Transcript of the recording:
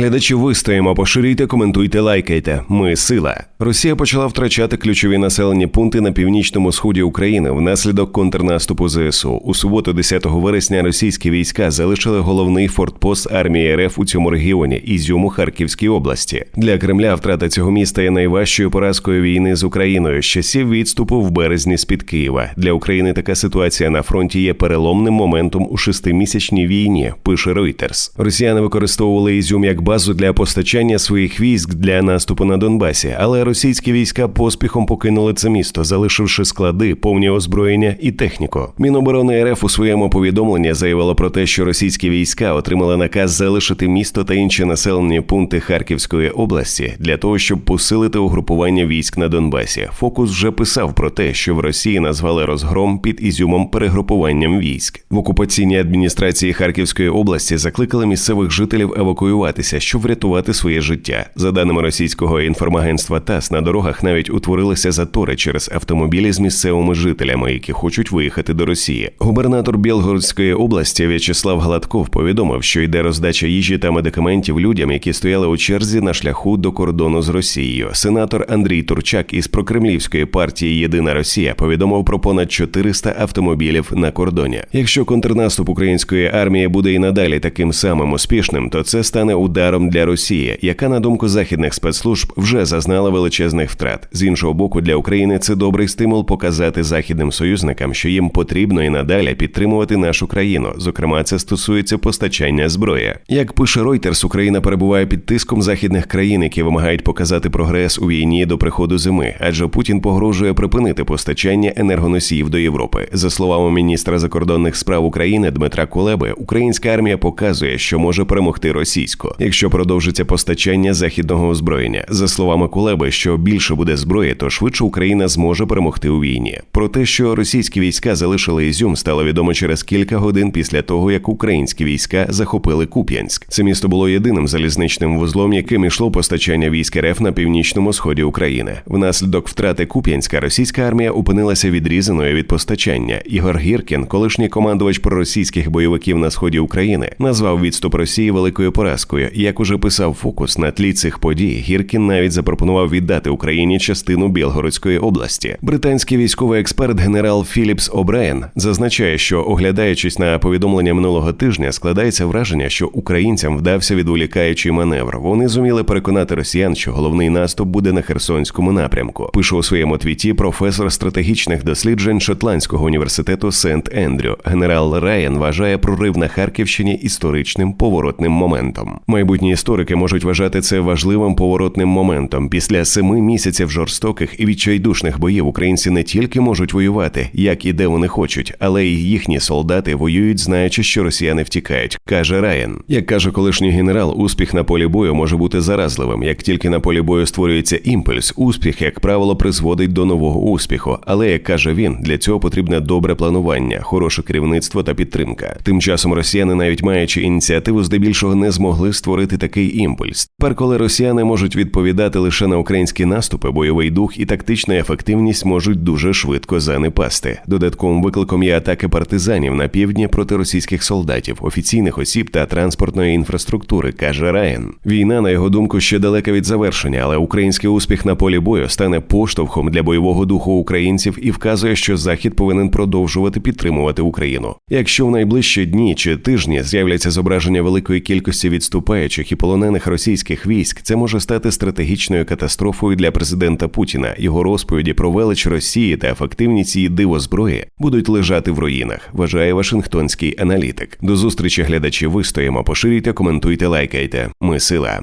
Глядачі вистоїмо, поширюйте, коментуйте, лайкайте. Ми сила. Росія почала втрачати ключові населені пункти на північному сході України внаслідок контрнаступу ЗСУ. У суботу, 10 вересня, російські війська залишили головний фортпост армії РФ у цьому регіоні Ізюму Харківській області. Для Кремля втрата цього міста є найважчою поразкою війни з Україною з часів відступу в березні з під Києва. Для України така ситуація на фронті є переломним моментом у шестимісячній війні. Пише Reuters. Росіяни використовували Ізюм як базу для постачання своїх військ для наступу на Донбасі, але російські війська поспіхом покинули це місто, залишивши склади, повні озброєння і техніку. Міноборони РФ у своєму повідомленні заявило про те, що російські війська отримали наказ залишити місто та інші населені пункти Харківської області для того, щоб посилити угрупування військ на Донбасі. Фокус вже писав про те, що в Росії назвали розгром під ізюмом перегрупуванням військ в окупаційній адміністрації Харківської області. Закликали місцевих жителів евакуюватися, щоб врятувати своє життя. За даними російського інформагентства ТАСС, на дорогах навіть утворилися затори через автомобілі з місцевими жителями, які хочуть виїхати до Росії. Губернатор Білгородської області В'ячеслав Гладков повідомив, що йде роздача їжі та медикаментів людям, які стояли у черзі на шляху до кордону з Росією. Сенатор Андрій Турчак із прокремлівської партії Єдина Росія повідомив про понад 400 автомобілів на кордоні. Якщо контрнаступ української армії буде і надалі таким самим успішним, то це стане ударом для Росії, яка на думку західних спецслужб вже зазнала величезних втрат. З іншого боку, для України це добрий стимул показати західним союзникам, що їм потрібно і надалі підтримувати нашу країну. Зокрема, це стосується постачання зброї. Як пише Reuters, Україна перебуває під тиском західних країн, які вимагають показати прогрес у війні до приходу зими, адже Путін погрожує припинити постачання енергоносіїв до Європи. За словами міністра закордонних справ України Дмитра Кулеби, українська армія показує, що може перемогти російську, якщо продовжиться постачання західного озброєння. За словами Кулеби, що більше буде зброї, то швидше Україна зможе перемогти у війні. Про те, що російські війська залишили Ізюм, стало відомо через кілька годин після того, як українські війська захопили Куп'янськ. Це місто було єдиним залізничним вузлом, яким йшло постачання військ РФ на північному сході України. Внаслідок втрати Куп'янська російська армія опинилася відрізаною від постачання. Ігор Гіркін, колишній командувач проросійських бойовиків на сході України, назвав відступ Росії великою поразкою. Як уже писав фокус на тлі цих подій, Гіркін навіть запропонував віддати Україні частину Білгородської області. Британський військовий експерт генерал Філіпс Обраєн зазначає, що оглядаючись на повідомлення минулого тижня, складається враження, що українцям вдався відволікаючий маневр. Вони зуміли переконати росіян, що головний наступ буде на Херсонському напрямку. Пише у своєму твіті професор стратегічних досліджень Шотландського університету Сент Ендрю. Генерал Райан вважає прорив на Харківщині історичним поворотним моментом. Майбутні історики можуть вважати це важливим поворотним моментом. Після семи місяців жорстоких і відчайдушних боїв українці не тільки можуть воювати, як і де вони хочуть, але й їхні солдати воюють, знаючи, що росіяни втікають, каже Райан. Як каже колишній генерал, успіх на полі бою може бути заразливим. Як тільки на полі бою створюється імпульс, успіх, як правило, призводить до нового успіху. Але як каже він, для цього потрібне добре планування, хороше керівництво та підтримка. Тим часом росіяни, навіть маючи ініціативу, здебільшого не змогли створити такий імпульс. Тепер, коли росіяни можуть відповідати лише на українські наступи, бойовий дух і тактична ефективність можуть дуже швидко занепасти. Додатковим викликом є атаки партизанів на півдні проти російських солдатів, офіційних осіб та транспортної інфраструктури, каже Райан. Війна, на його думку, ще далека від завершення, але український успіх на полі бою стане поштовхом для бойового духу українців і вказує, що Захід повинен продовжувати підтримувати Україну. Якщо в найближчі дні чи тижні з'являться зображення великої кількості відступаючих і полонених російських військ, це може стати стратегічною катастрофою для президента Путіна. Його розповіді про велич Росії та ефективність її дивозброї будуть лежати в руїнах. Вважає Вашингтонський аналітик. До зустрічі глядачі. Вистоїмо, поширюйте, коментуйте, лайкайте. Ми сила.